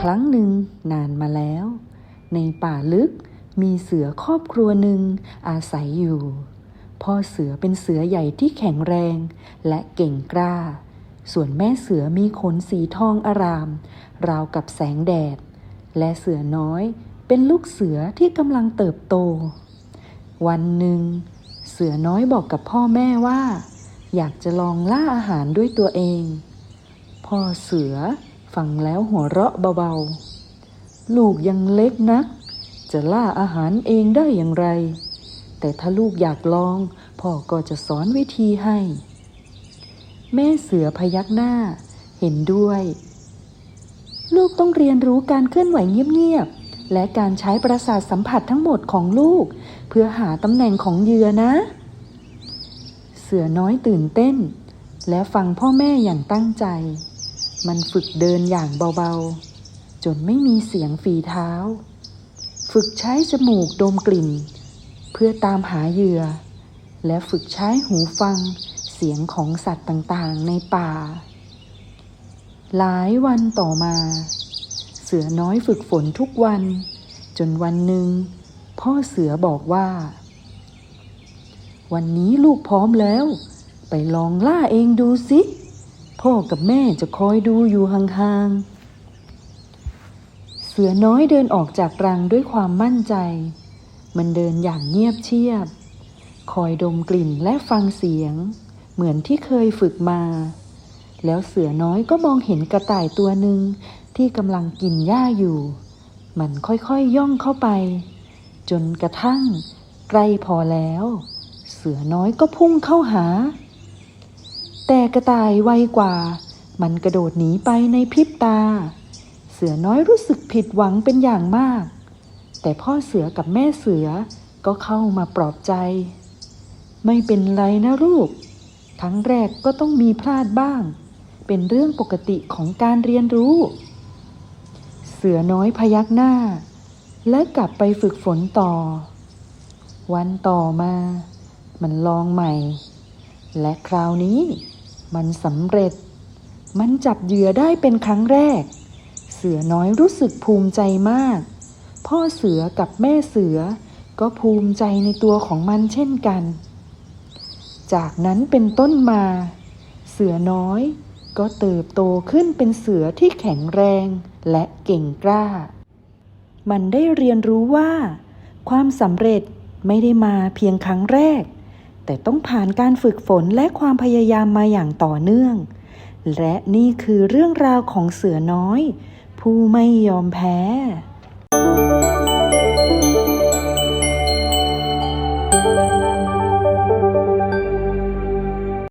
ครั้งหนานมาแล้ว ในป่าลึกมีเสือครอบครัวหนึ่งอาศัยอยู่ พ่อเสือเป็นเสือใหญ่ที่แข็งแรงและเก่งกล้า ส่วนแม่เสือมีขนสีทองอาราม ราวกับแสงแดด และเสือน้อยเป็นลูกเสือที่กำลังเติบโต วันหนึ่ง เสือน้อยบอกกับพ่อแม่ว่า อยากจะลองล่าอาหารด้วยตัวเอง พ่อเสือ ฟังแล้วหัวเราะเบาๆ ลูกยังเล็กนัก จะล่าอาหารเองได้อย่างไร แต่ถ้าลูกอยากลอง พ่อก็จะสอนวิธีให้ แม่เสือพยักหน้า เห็นด้วย ลูกต้องเรียนรู้การเคลื่อนไหวเงียบๆ และการใช้ประสาทสัมผัสทั้งหมดของลูก เพื่อหาตำแหน่งของเหยื่อนะ เสือน้อยตื่นเต้น และฟังพ่อแม่อย่างตั้งใจ มันฝึกเดินอย่างเบาๆ จนไม่มีเสียงฝีเท้า ฝึกใช้จมูกดมกลิ่น เพื่อตามหาเหยื่อ และฝึกใช้หูฟังเสียงของสัตว์ต่างๆในป่า หลายวันต่อมา เสือน้อยฝึกฝนทุกวัน จนวันหนึ่ง พ่อเสือบอกว่า วันนี้ลูกพร้อมแล้ว ไปลองล่าเองดูสิ พ่อกับแม่จะคอยดูอยู่ห่างๆ เสือน้อยเดินออกจากรังด้วยความมั่นใจ มันเดินอย่างเงียบเชียบ คอยดมกลิ่นและฟังเสียง เหมือนที่เคยฝึกมา แล้วเสือน้อยก็มองเห็นกระต่ายตัวหนึ่งที่กำลังกินหญ้าอยู่ มันค่อยๆย่องเข้าไป จนกระทั่งใกล้พอแล้ว เสือน้อยก็พุ่งเข้าหา แต่กระต่ายไวกว่า มันกระโดดหนีไปในพริบตา เสือน้อยรู้สึกผิดหวังเป็นอย่างมาก แต่พ่อเสือกับแม่เสือก็เข้ามาปลอบใจ ไม่เป็นไรนะลูก ครั้งแรกก็ต้องมีพลาดบ้าง เป็นเรื่องปกติของการเรียนรู้ เสือน้อยพยักหน้า และกลับไปฝึกฝนต่อ วันต่อมา มันลองใหม่ และคราวนี้ มันสำเร็จ มันจับเหยื่อได้เป็นครั้งแรก เสือน้อยรู้สึกภูมิใจมาก พ่อเสือกับแม่เสือก็ภูมิใจในตัวของมันเช่นกัน จากนั้นเป็นต้นมา เสือน้อยก็เติบโตขึ้นเป็นเสือที่แข็งแรงและเก่งกล้า มันได้เรียนรู้ว่า ความสำเร็จไม่ได้มาเพียงครั้งแรก แต่ต้องผ่านการฝึกฝนและความพยายามมาอย่างต่อเนื่อง และนี่คือเรื่องราวของเสือน้อย ผู้ไม่ยอมแพ้